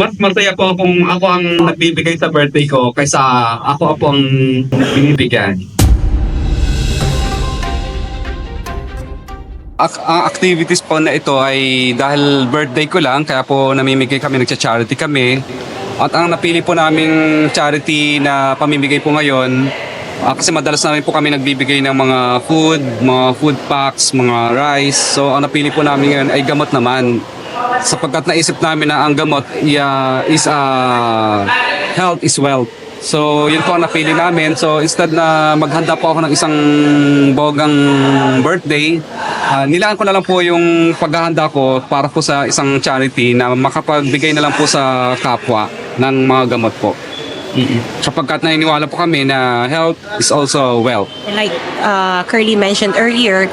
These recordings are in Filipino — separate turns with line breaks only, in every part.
mas masaya po kung ako ang nagbibigay sa birthday ko kaysa ako po ang binibigyan. Ak- ang activities po na ito ay dahil birthday ko lang, kaya po namimigay kami, nagcha-charity kami. At ang napili po naming charity na pamimigay po ngayon, ah, kasi madalas namin po kami nagbibigay ng mga food, mga food packs, mga rice. So ang napili po namin ngayon ay gamot naman. Sapagkat naisip namin na ang gamot yeah, is ah, health is wealth. So, yun po ang napili namin. So, instead na maghanda po ako ng isang bogang birthday, ah, nilaan ko na lang po yung paghahanda ko para po sa isang charity na makapagbigay na lang po sa kapwa ng mga gamot po. Sapagkat naniniwala po kami na health is also wealth.
Like uh, Curly mentioned earlier,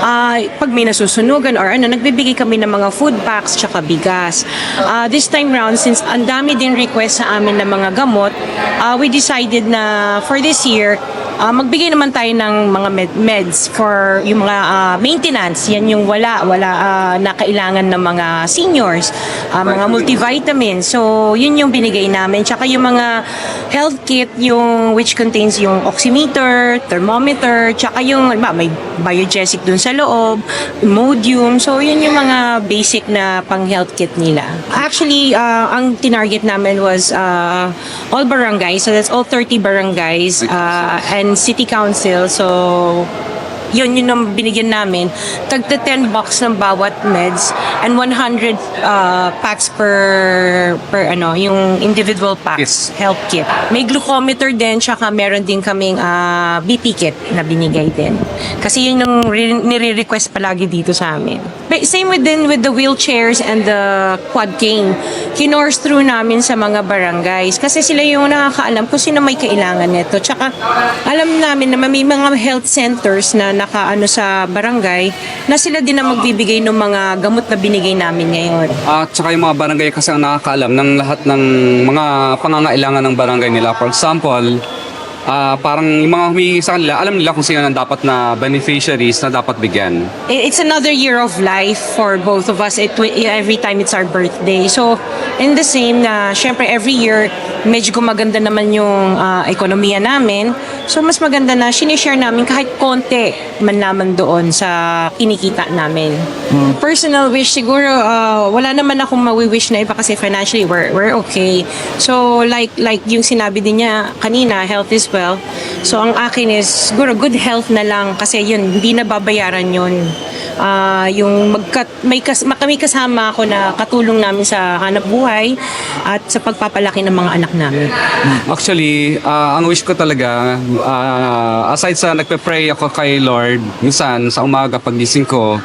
uh, pag may nasusunugan or ano, nagbibigay kami ng mga food packs tsaka bigas. Uh, this time round, since ang dami din request sa amin ng mga gamot, uh, we decided na for this year, uh, magbigay naman tayo ng mga med- meds for yung mga uh, maintenance. Yan yung wala, wala uh, na kailangan ng mga seniors, uh, mga multivitamins. So, yun yung binigay namin. Tsaka yung mga health kit, yung which contains yung oximeter, thermometer, tsaka yung ba, may biogesic dun sa loob, Imodium. So, yun yung mga basic na pang health kit nila. Actually, uh, ang tinarget namin was uh, all barangays. So, that's all 30 barangays uh, and city council. So, yun yun ang binigyan namin. Tagta 10 box ng bawat meds and 100 uh, packs per per ano, yung individual packs,
Yes.
health kit. May glucometer din, tsaka meron din kaming uh, BP kit na binigay din. Kasi yun yung re- nire-request palagi dito sa amin. But same with din with the wheelchairs and the quad cane. Kinors through namin sa mga barangays kasi sila yung nakakaalam kung sino may kailangan nito. Tsaka alam namin na may mga health centers na nakaano sa barangay na sila din ang magbibigay ng mga gamot na binigay namin ngayon.
At saka yung mga barangay kasi ang nakakaalam ng lahat ng mga pangangailangan ng barangay nila. For example, ah parang yung mga humingi sa kanila, alam nila kung sino ang dapat na beneficiaries na dapat bigyan.
It's another year of life for both of us it, every time it's our birthday. So, in the same na, syempre every year, medyo gumaganda naman yung ah, ekonomiya namin. So, mas maganda na sinishare namin kahit konti man naman doon sa kinikita namin. Personal wish, siguro, ah, wala naman akong mawi-wish na iba kasi financially, we're, we're okay. So, like, like yung sinabi din niya kanina, health is wealth. So, ang akin is, siguro, good health na lang kasi yun, hindi na babayaran yun. Ah, yung magka, may, kas, may kasama ako na katulong namin sa hanap buhay at sa pagpapalaki ng mga anak namin.
Actually, ah, ang wish ko talaga, ah, aside sa nagpe-pray ako kay Lord, minsan sa umaga pagising ko,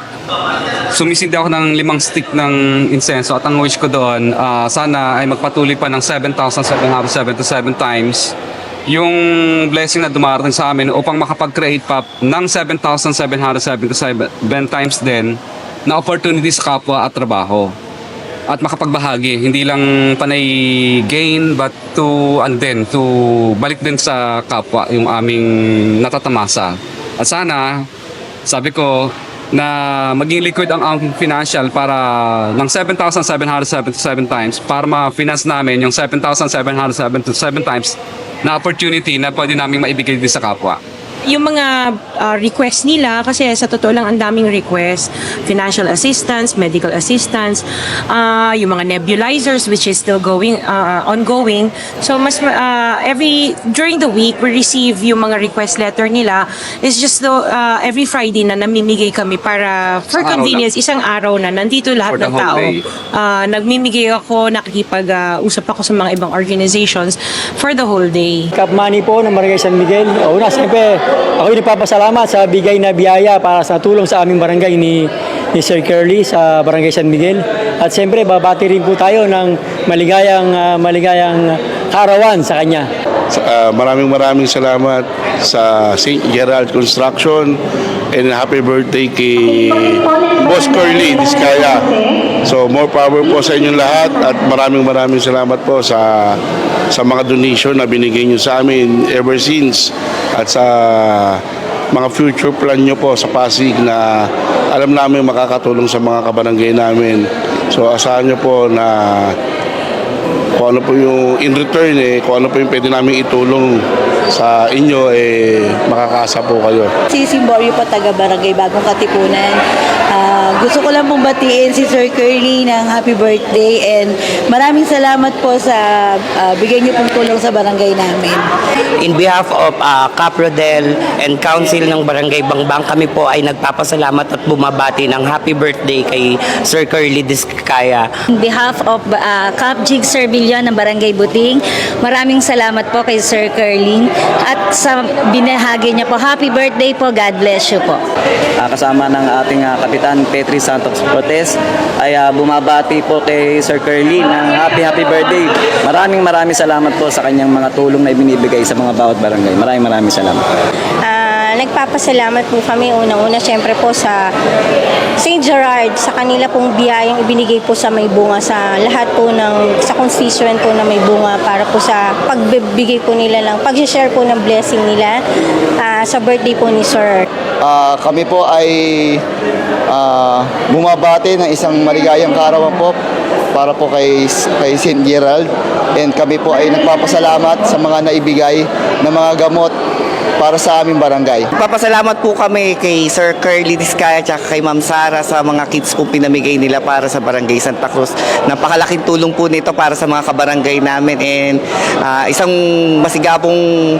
sumisindi ako ng limang stick ng insenso at ang wish ko doon, ah, sana ay magpatuloy pa ng 7,777 times yung blessing na dumarating sa amin upang makapag-create pa ng 7,777 times din na opportunity sa kapwa at trabaho. At makapagbahagi hindi lang panay gain but to and then to balik din sa kapwa yung aming natatamasa. At sana sabi ko na maging liquid ang aming financial para ng 7,777 times para ma-finance namin yung 7,777 times na opportunity na pwede namin maibigay din sa kapwa.
Yung mga ah, request nila kasi sa totoo lang ang daming request financial assistance medical assistance ah, yung mga nebulizers which is still going ah, ongoing. So mas ah, every during the week we receive yung mga request letter nila. It's just though ah, every Friday na namimigay kami para for
Isang araw
convenience isang araw na nandito lahat
the
ng tao.
day.
Ah, nagmimigay ako nakikipag-usap ako sa mga ibang organizations for the whole day.
Cup money po ng Barangay San Miguel. Una, siyempre, ako yung nagpapasalamat sa bigay na biyaya para sa tulong sa aming barangay ni, ni Sir Curly sa Barangay San Miguel. At siyempre, babati rin po tayo ng maligayang, ah, maligayang karawan sa kanya.
Ah, maraming maraming salamat sa St. Gerald Construction and happy birthday kay Boss Curly Diskaya. So more power po sa inyong lahat at maraming maraming salamat po sa sa mga donation na binigay niyo sa amin ever since at sa mga future plan nyo po sa Pasig na alam namin makakatulong sa mga kabarangay namin. So asahan nyo po na kung ano po yung in return eh, kung ano po yung pwede namin itulong sa inyo eh makakasa po kayo.
Si Simborio po, taga Barangay Bagong Katipunan. Ah, gusto ko lang pong batiin si Sir Curly ng happy birthday and maraming salamat po sa ah, bigay niyo pong tulong sa barangay namin.
In behalf of uh, Caprodel and Council ng Barangay Bangbang, kami po ay nagpapasalamat at bumabati ng happy birthday kay Sir Curly Discaya.
On behalf of uh, Cap Jig Sir Villan ng Barangay Buting, maraming salamat po kay Sir Curling at sa binahagi niya po. Happy birthday po. God bless you po.
Ah, kasama ng ating ah, Kapitan Petri Santos Cortez ay ah, bumabati po kay Sir Curly ng happy happy birthday. Maraming maraming salamat po sa kanyang mga tulong na ibinibigay sa mga bawat barangay. Maraming maraming salamat.
Ah, nagpapasalamat po kami unang-una syempre po sa St. Gerard sa kanila pong biyayang ibinigay po sa may bunga sa lahat po ng sa constituent po na may bunga para po sa pagbibigay po nila lang pag-share po ng blessing nila ah, sa birthday po ni Sir.
Ah, kami po ay ah, bumabati ng isang maligayang kaarawan po para po kay, kay St. Gerald and kami po ay nagpapasalamat sa mga naibigay na mga gamot para sa aming barangay.
Papasalamat po kami kay Sir Curly Discaya at kay Ma'am Sara sa mga kits po pinamigay nila para sa Barangay Santa Cruz. Napakalaking tulong po nito para sa mga kabarangay namin and ah, isang masigabong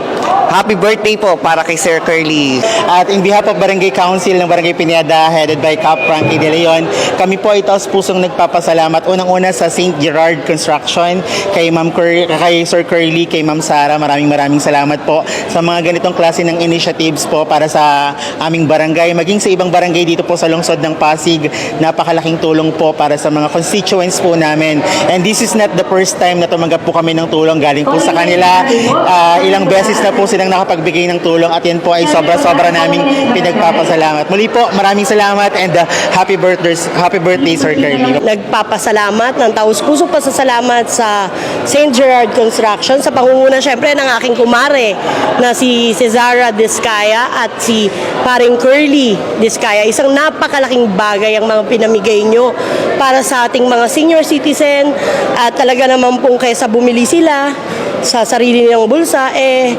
happy birthday po para kay Sir Curly.
At in behalf of Barangay Council ng Barangay Piñada headed by Cap Frankie De Leon, kami po ay taos pusong nagpapasalamat unang-una sa St. Gerard Construction, kay Ma'am Cur- kay Sir Curly, kay Ma'am Sara, maraming maraming salamat po sa mga ganitong klase ng initiatives po para sa aming barangay, maging sa ibang barangay dito po sa lungsod ng Pasig, napakalaking tulong po para sa mga constituents po namin. And this is not the first time na tumanggap po kami ng tulong galing po sa kanila. Ah, ilang beses na po silang nakapagbigay ng tulong at yan po ay sobra-sobra naming pinagpapasalamat. Muli po, maraming salamat and uh, happy birthday, happy birthday Sir Curly.
Nagpapasalamat ng taos puso pasasalamat sa St. Gerard Construction sa pangunguna syempre ng aking kumare na si Cesara Discaya at si paring Curly Discaya. Isang napakalaking bagay ang mga pinamigay nyo para sa ating mga senior citizen at talaga naman pong kaysa bumili sila sa sarili nilang bulsa, eh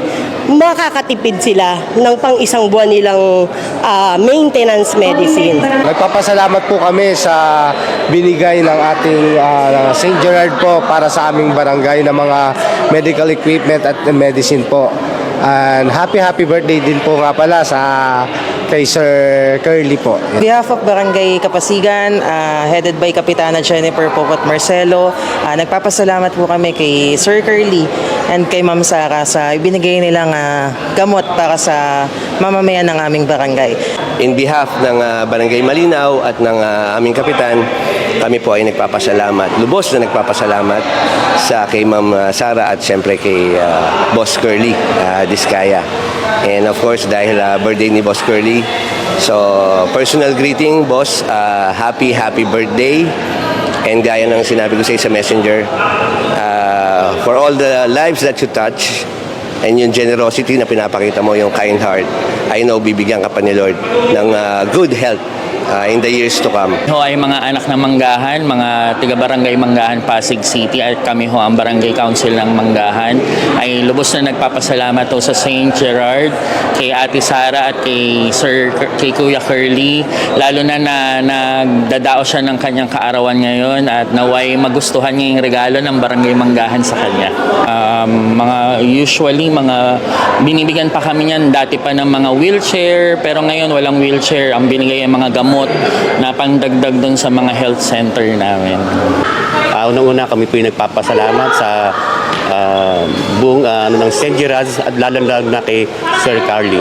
makakatipid sila ng pang isang buwan nilang ah, maintenance medicine.
Nagpapasalamat po kami sa binigay ng ating ah, St. Gerard po para sa aming barangay ng mga medical equipment at medicine po. And happy happy birthday din po nga pala sa kay Sir Curly po.
On behalf of Barangay Kapasigan, ah, headed by Kapitana Jennifer Popot Marcelo, ah, nagpapasalamat po kami kay Sir Curly and kay Ma'am Sara sa ibinigay nilang ah, gamot para sa mamamayan ng aming barangay.
In behalf ng ah, Barangay Malinaw at ng ah, aming kapitan, kami po ay nagpapasalamat, lubos na nagpapasalamat sa kay Ma'am ah, Sara at siyempre kay ah, Boss Curly ah, Discaya. And of course, dahil ah, birthday ni Boss Curly, so personal greeting, Boss, ah, happy, happy birthday. And gaya ng sinabi ko sa sa messenger, ah, for all the lives that you touch, and yung generosity na pinapakita mo, yung kind heart, I know bibigyan ka pa ni Lord ng ah, good health ah, in the years to come.
Ho ay mga anak ng Manggahan, mga tiga-barangay Manggahan, Pasig City at kami ho ang Barangay Council ng Manggahan ay lubos na nagpapasalamat ho sa St. Gerard, kay Ate Sara at kay Sir kay Kuya Curly lalo na na nagdadao siya ng kanyang kaarawan ngayon at naway magustuhan niya yung regalo ng Barangay Manggahan sa kanya. Um, mga usually mga binibigyan pa kami niyan dati pa ng mga wheelchair pero ngayon walang wheelchair ang binigay ay mga gamot na pangdagdag doon sa mga health center namin.
Uh, unang-una kami po yung nagpapasalamat sa ah, buong ah, ano ng St. Gerard's at lalong-lalo na kay Sir Carly.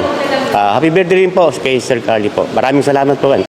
Ah, happy birthday rin po kay Sir Carly po. Maraming salamat po.